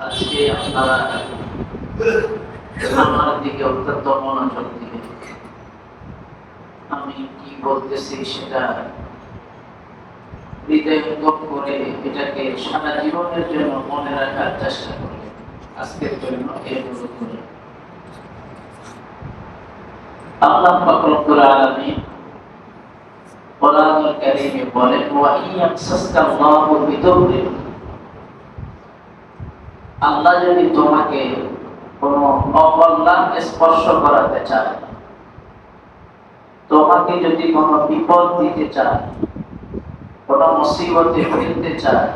আজকে আপনারা আমার দিকে অত্যন্ত মনোযোগ দিবেন আমি কি বলতেছি সেটা করে এটাকে সারা জীবনের জন্য মনে রাখার চেষ্টা আজকের জন্য আল্লাহ যদি তোমাকে কোনো অকল্যাণ স্পর্শ করাতে চায়, তোমাকে যদি কোনো বিপদ দিতে চায় কোন মুসিবতে ফেলতে চায়।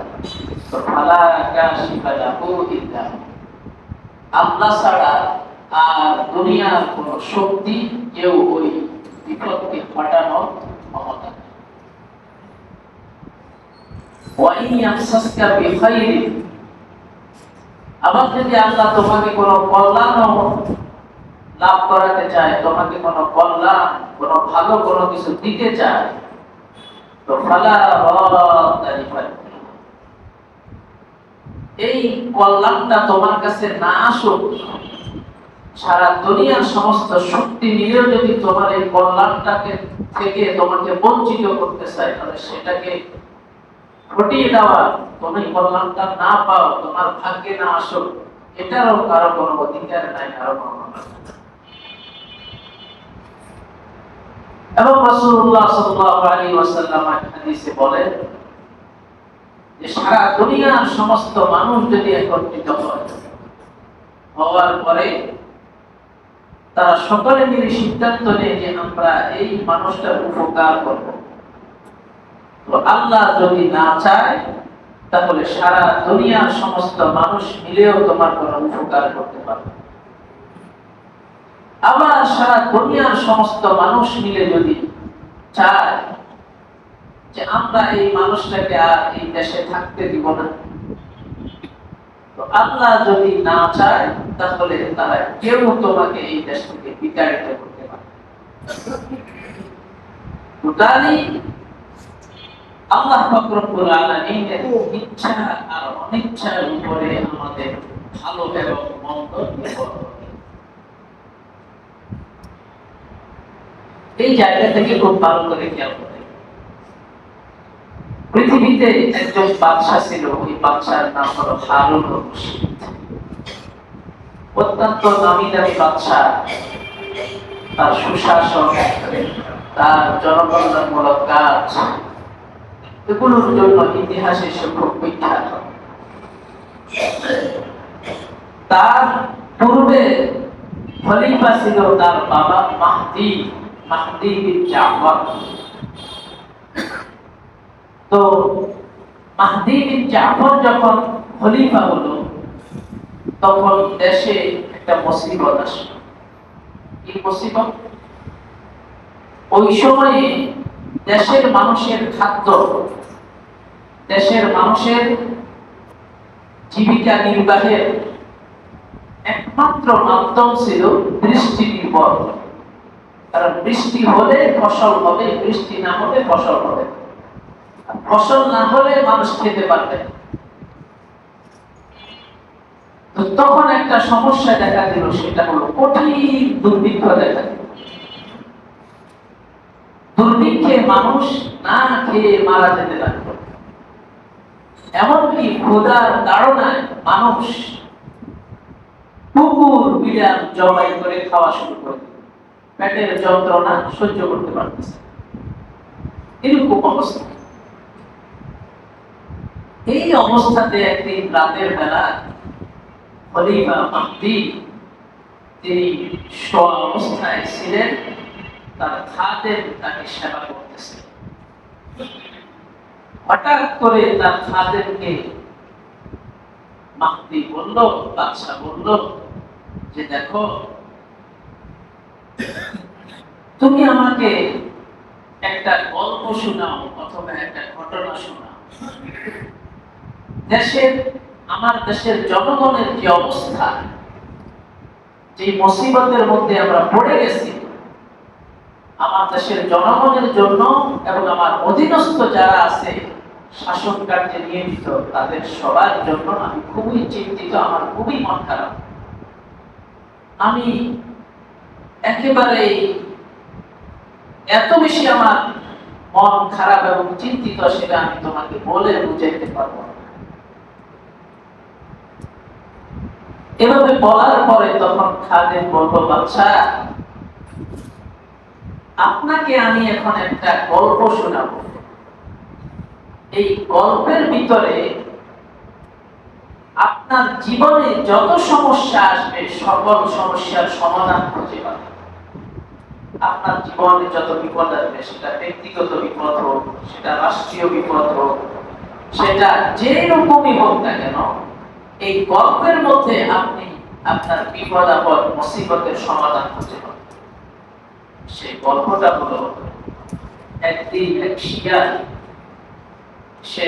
আল্লাহ ছাড়া আর দুনিয়ার কোন শক্তি কেউ ওই বিপদকে আবার যদি আল্লাহ তোমাকে কোনো কল্যাণ লাভ করাতে চায়, তোমাকে কোনো কল্যাণ, কোনো ভালো কোনো কিছু দিতে চায় এই কল্যাণটা তোমার কাছে না আসুক, সারা দুনিয়ার সমস্ত শক্তি নিয়েও যদি তোমার এই কল্যাণটাকে থেকে তোমাকে বঞ্চিত করতে চায়, তাহলে সেটাকে ঘটিয়ে দেওয়া, তুমি কল্যাণটা না পাও, তোমার ভাগ্যে না আসো এটারও কারও কোনো অধিকার নাই, কারও কোনো ক্ষমতা নাই। এবং রাসূলুল্লাহ সাল্লাল্লাহু আলাইহি ওয়াসাল্লাম হাদিসে বলেন যে সারা দুনিয়ার সমস্ত মানুষ যদি একত্রিত হয়, হওয়ার পরে তারা সকলে মিলে সিদ্ধান্ত নেয় যে আমরা এই মানুষটার উপকার করব তো আল্লাহ যদি না চায়, তাহলে সারা দুনিয়ার সমস্ত মানুষ মিলেও তোমার কোনো উপকার করতে পারবে। আবার সারা দুনিয়ার সমস্ত মানুষ মিলে যদি চায় যে আমরা এই মানুষটাকে আর এই দেশে থাকতে দিব না। আল্লাহ যদি না চায়, তাহলে তারা কেউ তোমাকে এই দেশ থেকে বিতাড়িত করতে পারে আল্লাহ ইচ্ছা আর অনিচ্ছার উপরে আমাদের ভালো এবং মন্দ নির্ভর এই জায়গা থেকে খুব ভালো করে খেয়াল করে পৃথিবীতে একজন বাদশা ছিল, ওই বাদশার নাম হলো হারুন অত্যন্ত নামি দামি বাদশা। তার সুশাসন, তার জনকল্যাণমূলক কাজ। এগুলোর জন্য ইতিহাসে সে খুব বিখ্যাত। তার পূর্বে খলিফা ছিল তার বাবা মাহদি। মাহদি তো মাহদি বিন জাফর যখন খলিফা হলো, তখন দেশে একটা মুসিবত আসে কি মুসিবত? ওই সময়ে দেশের মানুষের খাদ্য, দেশের মানুষের জীবিকা নির্বাহের একমাত্র মাধ্যম ছিল দৃষ্টি নির্ভর। কারণ বৃষ্টি হলে ফসল হবে, বৃষ্টি না হলে ফসল হবে। ফসল না হলে মানুষ খেতে পারবে তো তখন একটা সমস্যা দেখা দিল, সেটা হলো কঠিন দুর্ভিক্ষ দেখা দিল। দুর্ভিক্ষে মানুষ না খেয়ে মারা যেতে লাগল। এমনকি ক্ষুধার তাড়নায় মানুষ কুকুর, বিড়াল জবাই করে খাওয়া শুরু করে। পেটের যন্ত্রণা সহ্য করতে পারতেছে এরকম অবস্থা। এই অবস্থাতে একদিন রাতের বেলা তিনি স্ব অবস্থায় ছিলেন, তার তাকে সেবা করতেছে। হঠাৎ করে তার খাদেরকে মাহদি বলল বাদশা বলল যে, দেখো তুমি আমাকে একটা গল্প শোনাও, অথবা একটা ঘটনা শোনাও। দেশের, আমার দেশের জনগণের যে অবস্থা, যে মুসিবতের মধ্যে আমরা পড়ে গেছি, আমার দেশের জনগণের জন্য এবং আমার অধীনস্থ যারা আছে, শাসন কার্যে নিয়োজিত, তাদের সবার জন্য আমি খুবই চিন্তিত, আমার খুবই মন খারাপ। আমি একেবারে এত বেশি আমার মন খারাপ এবং চিন্তিত, সেটা আমি তোমাকে বলে বুঝাইতে পারব এভাবে বলার পরে তখন খাদেম বলব বাচ্চা আপনাকে আমি এখন একটা গল্প শোনাবো। এই গল্পের ভিতরে আপনার জীবনে যত সমস্যা আসবে, সকল সমস্যার সমাধান খুঁজে পাবেন আপনার জীবনে যত বিপদ আসবে, সেটা ব্যক্তিগত বিপদ হোক, সেটা রাষ্ট্রীয় বিপদ হোক, সেটা যে রকমই হোক না কেন, এই গল্পের মধ্যে আপনি আপনার বিপদ, আপদ, মুসিবতের সমাধান খুঁজে পাবেন। সেই গল্পটা হলো, একদিন এক শিয়াল, সে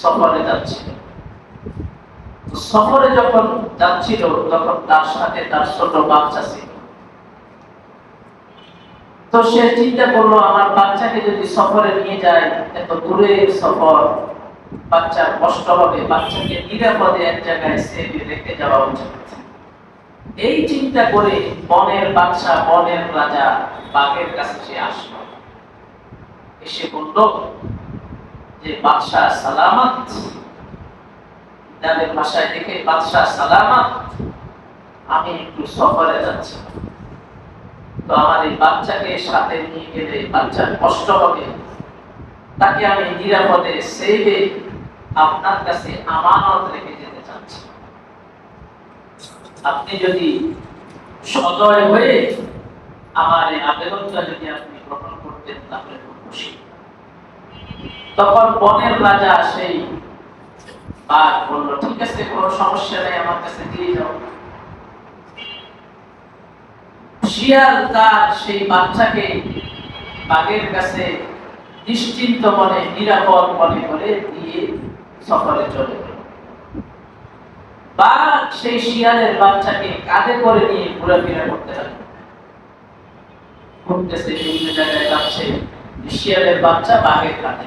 সফরে যাচ্ছিল। তো সফরে যখন যাচ্ছিল, তখন তার সাথে তার ছোট বাচ্চা ছিল। তো সে চিন্তা করল, আমার বাচ্চাকে যদি সফরে নিয়ে যায়, এত দূরের সফর, বাচ্চার কষ্ট হবে, বাচ্চাকে নিরাপদে এক জায়গায় সেভে রেখে যাওয়া উচিত। এই চিন্তা করে বনের বাচ্চা বনের রাজা বাঘের কাছে সে আসলো। এসে বলল, যে বাদশাহ, সালামত তাদের ভাষায় দেখে, বাদশাহ সালামত আমি একটু সফরে যাচ্ছি। তো আমার এই বাচ্চাকে সাথে নিয়ে গেলে বাচ্চার কষ্ট হবে। তাকে আমি নিরাপদে সেভে আপনার কাছে আমানত রেখে যেতে চাচ্ছি। আপনি যদি সদয় হয়ে আমার এই আবেদনটা যদি আপনি গ্রহণ করতেন, তাহলে খুব খুশি। তখন বনের রাজা সেই বাঘ বলল, ঠিক আছে, কোনো সমস্যা নেই, আমার কাছে দিয়ে যাও শিয়াল তার সেই বাচ্চাকে বাঘের কাছে নিশ্চিন্ত মনে, নিরাপদ মনে করে দিয়ে সফরে চলে বাঘ সেই শিয়ালের বাচ্চাকে কাঁধে করে নিয়ে ঘোরাফেরা করতে লাগল। ঘুরতেছে বিভিন্ন জায়গায় যাচ্ছে, শিয়ালের বাচ্চা বাঘের কাঁধে।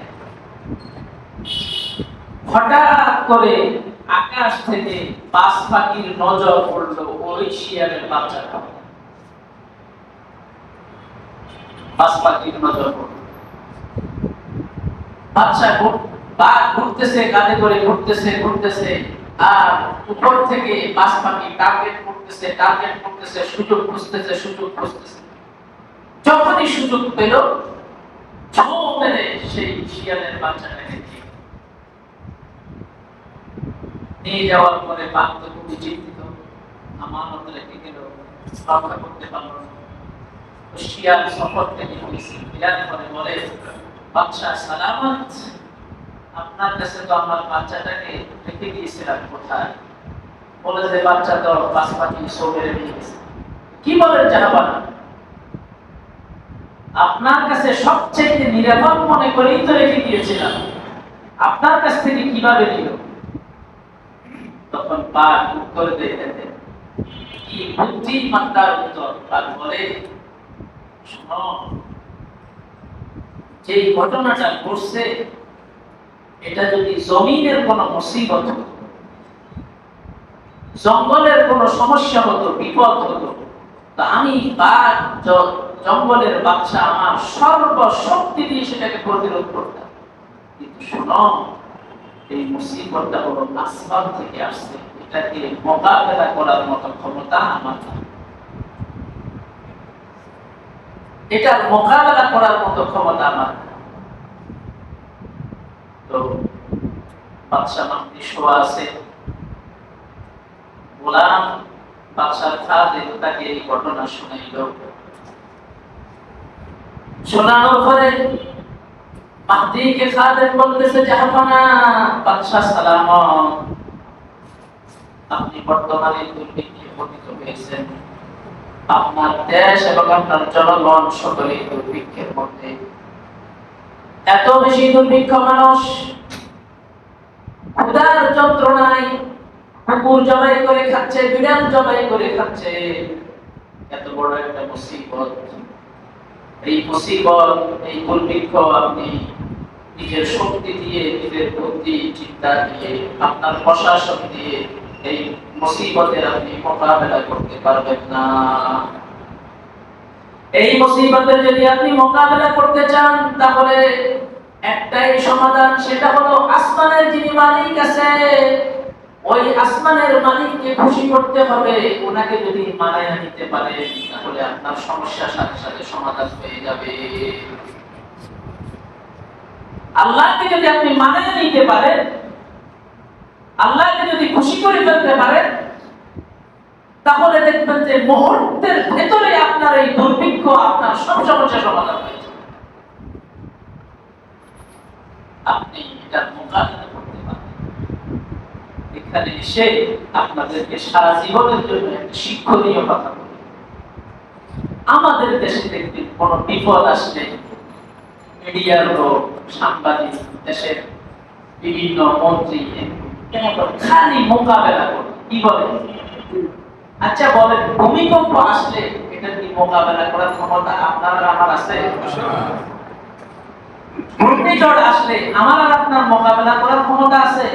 হঠাৎ করে আকাশ থেকে বাস পাখির নজর পড়ল ওই শিয়ালের বাচ্চাটা বাস পাখির নজর পড়ল। বাচ্চা বাঘ ঘুরতেছে, কাঁধে করে ঘুরতেছে ঘুরতেছে। আর উপর থেকে বাস পাখি টার্গেট করতেছে টার্গেট করতেছে, সুযোগ খুঁজতেছে সুযোগ খুঁজতেছে। যখনই সুযোগ পেল ছো মেরে সেই শিয়ালের বাচ্চাটাকে দিয়ে নিয়ে যাওয়ার পরে তো খুবই চিন্তিত। আমানত রেখে গেল রক্ষা করতে পারল সফর থেকে করে বলে বাচ্চা সালামত? আপনার কাছে তো আমার বাচ্চাটাকে রেখে দিয়েছিলাম কোথায়? বলে যে, বাচ্চা তো পাঁচ পাখি সো মেরে নিয়ে গেছে। কি বলেন জাহাবানা আপনার কাছে সবচেয়ে নিরাপদ মনে করেই তো রেখে দিয়েছিলাম। আপনার কাছ থেকে কীভাবে নিল? দেন কি যে ঘটনাটা ঘটছে, এটা যদি জমিনের কোনো মুসিবত জঙ্গলের কোনো সমস্যা হতো, বিপদ হতো, তা আমি বাঘ জঙ্গলের বাচ্চা আমার সর্বশক্তি দিয়ে সেটাকে প্রতিরোধ করতাম। কিন্তু শোনো, এই মুসিবতটা হলো আসমান থেকে আসছে। এটাকে মোকাবেলা করার মতো ক্ষমতা আমার। এটার মোকাবেলা করার মতো ক্ষমতা আমার তো বাদশাহ মাহদি শোয়া আছে। গোলাম বাদশাহ খাদেম তাকে এই ঘটনা শুনাইল। শোনানোর পরে মাহদিকে খাদেম বলতেছে জাহাপানা বাদশাহ সালামত আপনি বর্তমানে পতিত হয়েছেন। আপনার দেশ এবং আপনার জনগণ সকলেই দুর্ভিক্ষের মধ্যে। এত বেশি দুর্ভিক্ষ মানুষ, ক্ষুধার যন্ত্রণায় কুকুর করে খাচ্ছে, বিড়াল করে খাচ্ছে। এত বড় একটা মুসিবত। এই মুসিবত, এই দুর্ভিক্ষ আপনি নিজের শক্তি দিয়ে, নিজের বুদ্ধি, চিন্তা দিয়ে, আপনার প্রশাসন দিয়ে এই মুসিবতের যদি আপনি মোকাবেলা করতে চান, তাহলে একটাই সমাধান, সেটা হলো আসমানের যিনি মালিক আছে, ওই আসমানের মালিককে খুশি করতে হবে, ওনাকে যদি মানায় নিতে পারে তাহলে আপনার সমস্যার সাথে সাথে সমাধান হয়ে যাবে। আল্লাহকে যদি আপনি মানায় নিতে পারেন আল্লাহকে যদি খুশি করে ফেলতে পারেন তাহলে দেখবেন যে মুহূর্তের ভেতরে আপনার এই দুর্ভিক্ষ আপনার সব সমস্যা সমাধান আপনি মোকাবিলা করতে পারেন এখানে এসে আপনাদেরকে সারা জীবনের জন্য শিক্ষণীয় কথা বলি আমাদের দেশে দেখবেন কোনো বিপদ আসলে মিডিয়ার লোক, সাংবাদিক, দেশের বিভিন্ন মন্ত্রী? খালি মোকাবেলা কি বলে? আচ্ছা বলেন, ভূমিকম্প আসলে এটা কি মোকাবেলা করার ক্ষমতা আপনার আমার আছে? ঘূর্ণিঝড় আসলে আমার আর আপনার মোকাবেলা করার ক্ষমতা আছে?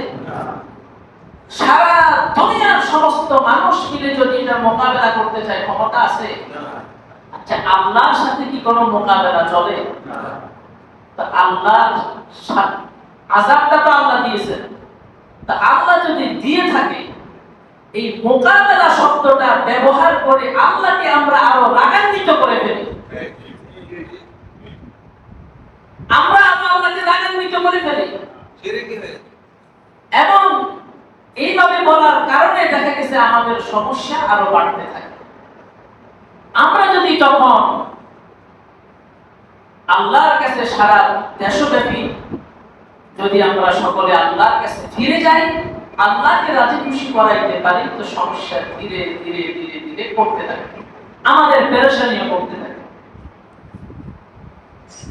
সারা দুনিয়ার সমস্ত মানুষ মিলে যদি এটা মোকাবেলা করতে চায়, ক্ষমতা আছে? আচ্ছা আল্লাহর সাথে কি কোনো মোকাবেলা চলে? তা আল্লাহর সা- তো আল্লাহ দিয়েছেন। তা আল্লাহ যদি দিয়ে থাকে, এই মোকাবেলা শব্দটা ব্যবহার করে আল্লাহকে আমরা আরও রাগান্বিত করে ফেলি। আমরা আল্লাহকে রাগান্বিত করে ফেলি। এবং এইভাবে বলার কারণে দেখা গেছে আমাদের সমস্যা আরও বাড়তে থাকে। আমরা যদি তখন আল্লাহর কাছে সারা দেশব্যাপী যদি আমরা সকলে আল্লাহর কাছে ফিরে যাই, আল্লাহকে রাজি খুশি করাইতে পারি, তো সমস্যা ধীরে ধীরে ধীরে ধীরে করতে থাকে। আমাদের পেরেশানিও করতে থাকে।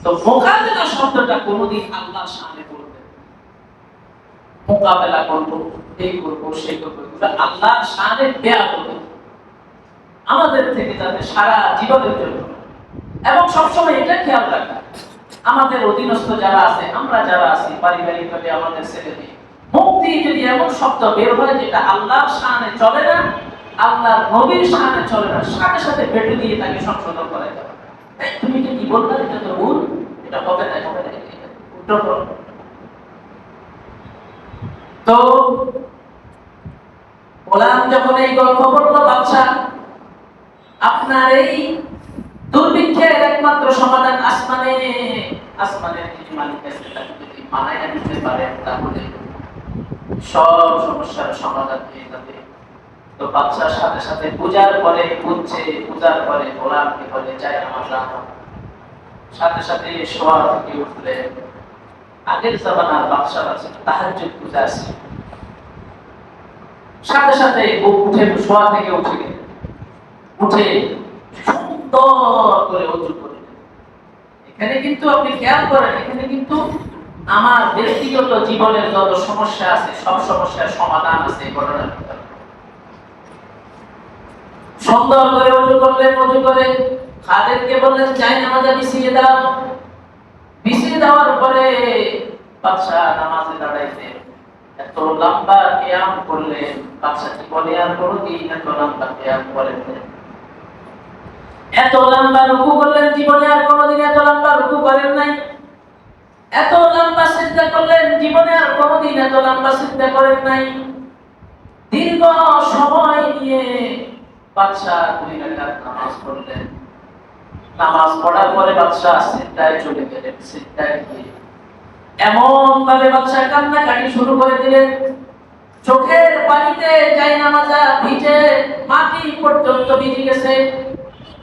তো মোকাবেলা শব্দটা কোনোদিন সামনে বলবে মোকাবেলা করব, এই করব, সেই করব আল্লাহর সামনে দেয়া করবে আমাদের থেকে যাতে সারা জীবনের জন্য। এবং সবসময় এটা খেয়াল রাখা আমাদের অধীনস্থ যারা আছে, আমরা যারা আছি, পারিবারিক ভাবে আমাদের ছেলে মেয়ে। দিয়ে যদি এমন শব্দ বের হয় যেটা আল্লাহর সামনে চলে না, আল্লাহর নবীর সামনে চলে না, সাথে সাথে বেটু দিয়ে তাকে সংশোধন করে দেওয়া। তুমি কি বললে? এটা তো ভুল। এটা হবে না হবে না। তো, গোলাম যখন এই গল্প বলল বাদশা আপনার এই দুর্ভিক্ষের একমাত্র সমাধান আসমানে। আসমানের মালিক আছে, তাকে যদি মানায় তাহলে সব সমস্যার সমাধান যাবে। তো বাচ্চার সাথে সাথে পূজার পরে বুঝছে পূজার পরে বলে যায় আমার সাথে সাথে শোয়া থেকে উঠলে আগের জামানার আছে, তাহাজ্জুদ পূজা আছে। সাথে সাথে উঠে, শোয়া থেকে উঠে উঠে করে অজু করে এখানে কিন্তু আপনি খেয়াল করেন, এখানে কিন্তু আমার ব্যক্তিগত জীবনের যত সমস্যা আছে, সব সমস্যার সমাধান আছে ঘটনার সুন্দর করে অজু করলেন অজু করে। খাদেরকে বললেন, যাই নামাজে বিছিয়ে দাও। বিছিয়ে দেওয়ার পরে বাদশা নামাজে দাঁড়াইতে এত লম্বা কিয়াম করলেন বাদশা কি বলে আর কোনোদিন এত লম্বা কিয়াম করেন। এত লম্বা রুকু করলেন জীবনে আর কোনোদিন এত লম্বা রুকু করেন নাই। এত লম্বা সিজদা করলেন জীবনে আর কোনোদিন এত লম্বা সিজদা করেন নাই। দীর্ঘ সময় নিয়ে বাদশাহ দুই রাকাত নামাজ পড়লেন। নামাজ পড়ার পরে বাদশাহ সিজদায় চলে গেলেন, সিজদায় গিয়ে। এমন ভাবে বাদশাহ কান্নাকাটি শুরু করে দিলেন। চোখের পানিতে যাই নামাজা ভিজে মাটি পর্যন্ত ভিজে গেছে।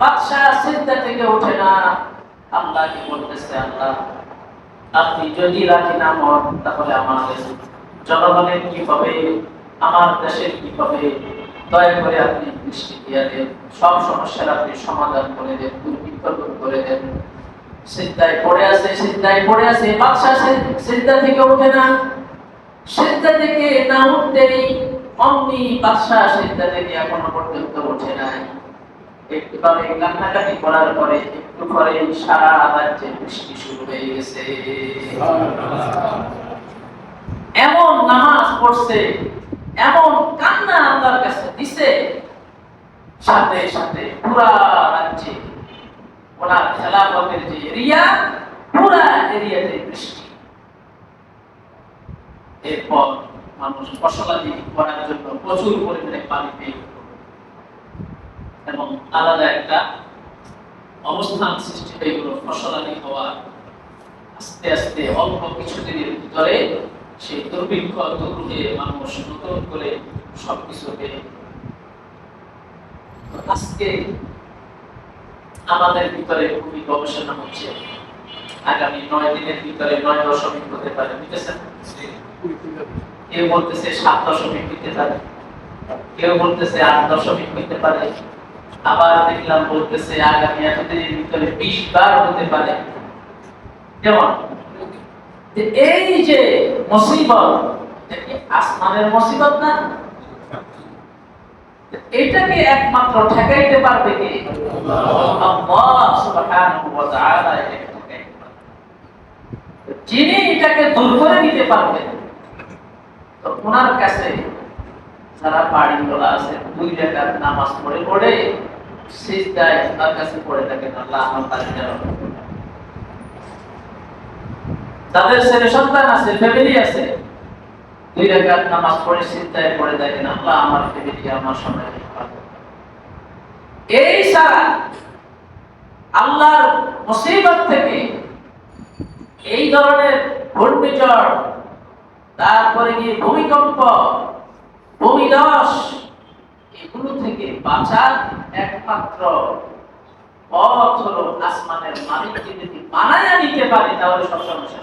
বাদশাহ সিজদা থেকে ওঠে না। আল্লাহকে বলতেছে, আল্লাহ, আপনি যদি রাজি না হন, তাহলে আমাদের জনগণের কি হবে? আমার দেশের কি হবে? দয়া করে আপনি দৃষ্টি দিয়ে দেন। সব সমস্যার আপনি সমাধান করে দেন দুর্ভিক্ষ করে দেন। সিদ্ধায় পড়ে আছে, সিদ্ধায় পড়ে আছে। বাদশাহ সিদ্ধা থেকে ওঠে না। সেদ্ধা থেকে না উঠতেই অমনি বাদশাহ সেদ্ধা থেকে এখনও পর্যন্ত ওঠে নাই। একটুভাবে কান্নাকাটি করার পরে একটু পরে সারা রাজ্যে বৃষ্টি শুরু হয়ে গেছে এমন নামাজ পড়ছে, এমন কান্না আল্লাহর কাছে দিছে সাথে সাথে পুরা রাজ্যে ওনার খেলাফতের যে এরিয়া, পুরা এরিয়াতে বৃষ্টি এরপর মানুষ ফসলাদি করার জন্য প্রচুর পরিমাণে পানি পেয়ে। এবং আলাদা একটা অবস্থান সৃষ্টি হয়ে গেল হওয়া। আস্তে আস্তে অল্প কিছুদিনের ভিতরে সেই দুর্ভিক্ষ দূর মানুষ নতুন করে আজকে আমাদের ভিতরে খুবই গবেষণা হচ্ছে। আগামী নয় দিনের ভিতরে নয় দশমিক হতে পারে বুঝতেছেন কেউ বলতেছে সাত দশমিক হইতে পারে, কেউ বলতেছে আট দশমিক হইতে পারে। আবার দেখলাম বলতেছে আগামী এতদিনের ভিতরে বিশ বার হতে পারে। যেমন এই যে মুসিবত আসমানের মুসিবত না? এটাকে একমাত্র ঠেকাইতে পারবে কে? যিনি এটাকে দূর করে দিতে পারবেন ওনার কাছে যারা বাড়ি তোলা আছে, দুই নামাজ পড়ে পড়ে থাকেন আল্লাহ আছে দুই নামাজ পড়ে পড়ে এই আল্লাহর মুসিবত থেকে এই ধরনের ঘূর্ণিঝড়, তারপরে গিয়ে ভূমিকম্প ভূমিধস এগুলো থেকে বাঁচার একমাত্র পথ আসমানের মালিককে যদি বানায় নিতে পারি, তাহলে সব সমস্যা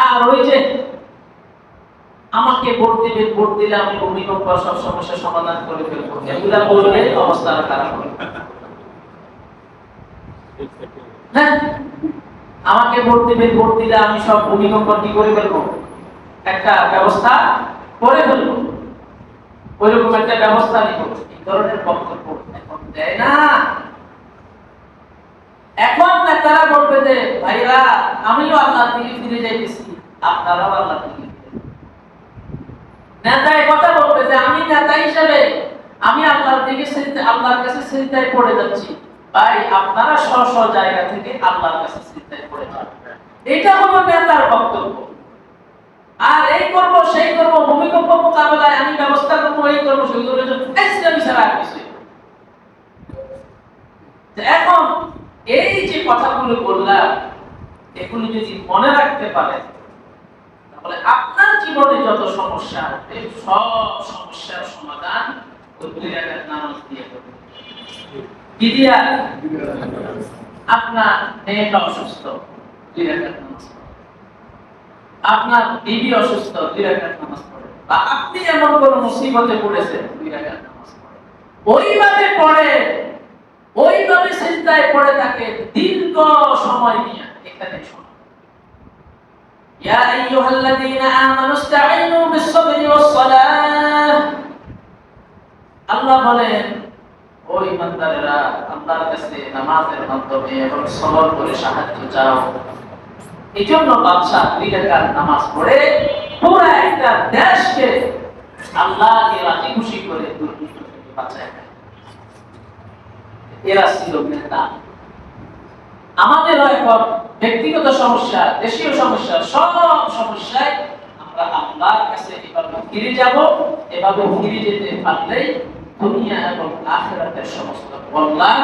আর ওই যে আমাকে ভোট দিবে ভোট দিলে আমি ভূমিকম্প সব সমস্যার সমাধান করে ফেলব। এগুলা বললে অবস্থা খারাপ হবে। হ্যাঁ আমাকে ভোট দিবে ভোট দিলে আমি সব ভূমিকম্প কি করে ফেলব? একটা ব্যবস্থা করে ফেলব। ওইরকম একটা ব্যবস্থা নিব। এই ধরনের বক্তব্য এখন দেয় না। এখন নেতারা বলবে যে, ভাইরা, আমিও আল্লাহর দিকে ফিরে যাইতেছি। আপনারাও আল্লাহর দিকে নেতা কথা বলবে যে, আমি নেতা হিসেবে, আমি আল্লাহর দিকে আল্লাহর কাছে সিজদায় পড়ে যাচ্ছি। ভাই, আপনারা স্ব স্ব জায়গা থেকে আল্লাহর কাছে সিজদায় পড়ে যান। এটা হলো নেতার বক্তব্য। আর এই করব, সেই করব, ভূমিকম্প মোকাবেলায় আমি ব্যবস্থা করব, এই করব, সেই করব ছাড়া এখন এই যে কথাগুলো বললাম, এগুলো যদি মনে রাখতে পারেন, তাহলে আপনার জীবনে যত সমস্যা আসবে সব সমস্যার সমাধান আপনার অসুস্থ দুই রাকাত নামাজ। আপনার বিবি অসুস্থ দুই রাকাত নামাজ পড়ে বা আপনি এমন কোন মুসিবতে পড়েছেন দুই রাকাত নামাজ পড়ে ওইভাবে পড়ে ওইভাবে চিন্তায় পড়ে থাকে দীর্ঘ সময় নিয়ে এখানে শোনো يا أيها الذين آمنوا استعينوا بالصبر والصلاة আল্লাহ বলেন ও ইমানদারেরা আল্লাহর কাছে নামাজের মাধ্যমে এবং সবর করে সাহায্য চাও এই জন্য বাদশাহ দুই রাকাত নামাজ পড়ে, পুরো একটা দেশকে আল্লাহকে রাজি খুশি করে এরা ছিল নেতা। আমাদেরও এখন ব্যক্তিগত সমস্যা, দেশীয় সমস্যা, সব সমস্যায় আমরা আল্লাহর কাছে এভাবে ফিরে যাব, এভাবে ফিরে যেতে পারলেই দুনিয়া এবং আখেরাতের সমস্ত কল্যাণ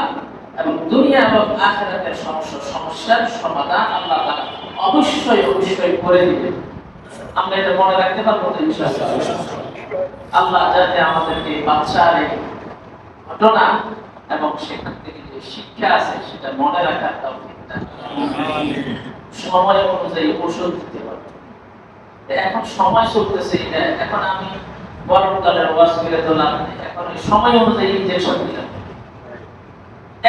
এবং দুনিয়া এবং আখেরাতের সমস্ত সমস্যার সমাধান আল্লাহ তাআলা অবশ্যই অবশ্যই করে দিবেন আমরা এটা মনে রাখতে পারব আল্লাহ যাতে আমাদেরকে বাচ্চার এই ঘটনা এবং সেখান থেকে যে শিক্ষা আছে, সেটা মনে রাখার। সময় অনুযায়ী ওষুধ দিতে এখন সময় চলতেছে, এটা এখন আমি গরমকালের ওয়াশ করে দিলাম এখন সময় অনুযায়ী ইনজেকশন দিলাম।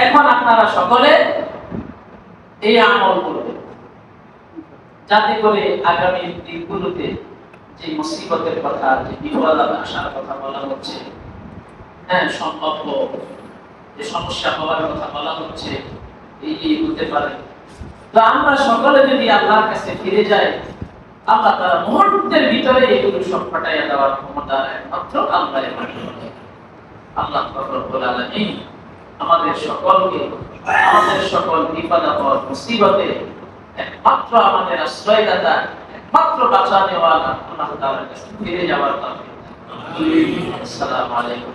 এখন আপনারা সকলে এই আমল করবেন। যাতে করে আগামী দিনগুলোতে যে মুসিবতের কথা, যে বিপদ আসার কথা বলা হচ্ছে হ্যাঁ সম্ভাব্য যে সমস্যা হওয়ার কথা বলা হচ্ছে, এই হতে পারে। তো আমরা সকলে যদি আল্লাহর কাছে ফিরে যাই, আল্লাহ তারা মুহূর্তের ভিতরে এগুলো সব ফাটাইয়া দেওয়ার ক্ষমতা একমাত্র আল্লাহ আল্লাহ আলামিন আমাদের সকলকে, আমাদের সকল বিপদ আপদ মুসিবতে একমাত্র আমাদের আশ্রয়দাতা একমাত্র বাঁচানেওয়ালা আল্লাহ তাআলার কাছে ফিরে যাওয়ার তৌফিক। আসসালামু আলাইকুম